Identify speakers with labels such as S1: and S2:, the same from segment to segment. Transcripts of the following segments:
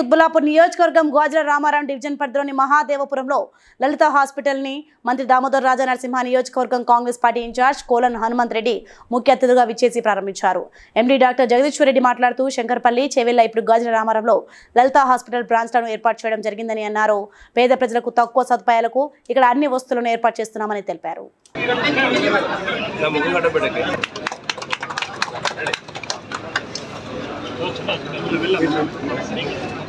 S1: కుత్బులాపూర్ నియోజకవర్గం గోజల రామారాం డివిజన్ పరిధిలోని మహాదేవపురంలో లలిత హాస్పిటల్ని మంత్రి దామోదర్ రాజా నరసింహ నియోజకవర్గం Congress party in charge Kolan Hanumanth Reddy ముఖ్య అతిథిగా విచ్చేసి ప్రారంభించారు. ఎండీ డాక్టర్ జగదీశ్వర్ రెడ్డి మాట్లాడుతూ శంకర్పల్లి చెవెల్ల ఇప్పుడు గోజల రామారంలో లలిత హాస్పిటల్ బ్రాంచ్లను ఏర్పాటు చేయడం జరిగిందని అన్నారు. పేద ప్రజలకు తక్కువ సదుపాయాలకు ఇక్కడ అన్ని వస్తువులను ఏర్పాటు చేస్తున్నామని తెలిపారు.
S2: Thank
S3: you.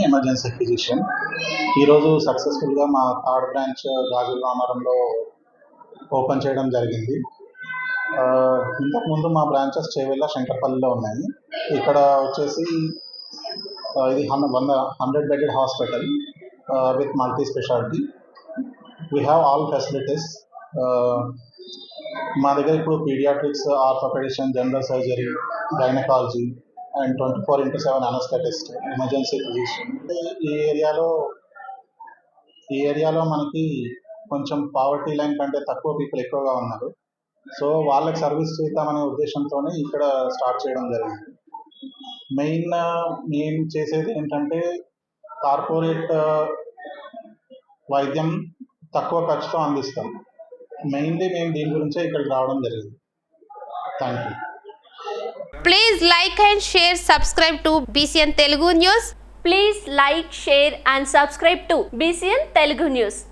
S3: ఎమర్జెన్సీ ఫిజిషియన్ ఈరోజు సక్సెస్ఫుల్గా మా థర్డ్ బ్రాంచ్ గాజుల రామారంలో ఓపెన్ చేయడం జరిగింది. ఇంతకుముందు మా బ్రాంచెస్ చేవెళ్ళ శంకర్పల్లిలో ఉన్నాయి. ఇక్కడ వచ్చేసి ఇది హన్ వంద hundred bedded hospital with multi speciality. We have all facilities మా దగ్గర ఇప్పుడు paediatrics orthopaedician general surgery gynaecology and twenty four into seven anaesthetist emergency physician. ఈ ఏరియాలో ఈ ఏరియాలో మనకి కొంచెం పావర్టీ లైన్ కంటే తక్కువ పీపుల్ ఎక్కువగా ఉన్నారు. సో వాళ్ళకి సర్వీస్ చేద్దామనే ఉద్దేశంతోనే ఇక్కడ స్టార్ట్ చేయడం జరిగింది. మెయిన్ మేము uh, చేసేది ఏంటంటే కార్పొరేట్ uh, వైద్యం తక్కువ ఖర్చుతో అందిస్తాం. మెయిన్లీ మేము దీని గురించే ఇక్కడికి రావడం జరిగింది. Thank you
S4: please like and share subscribe to BCN Telugu news
S5: please like share and subscribe to BCN Telugu news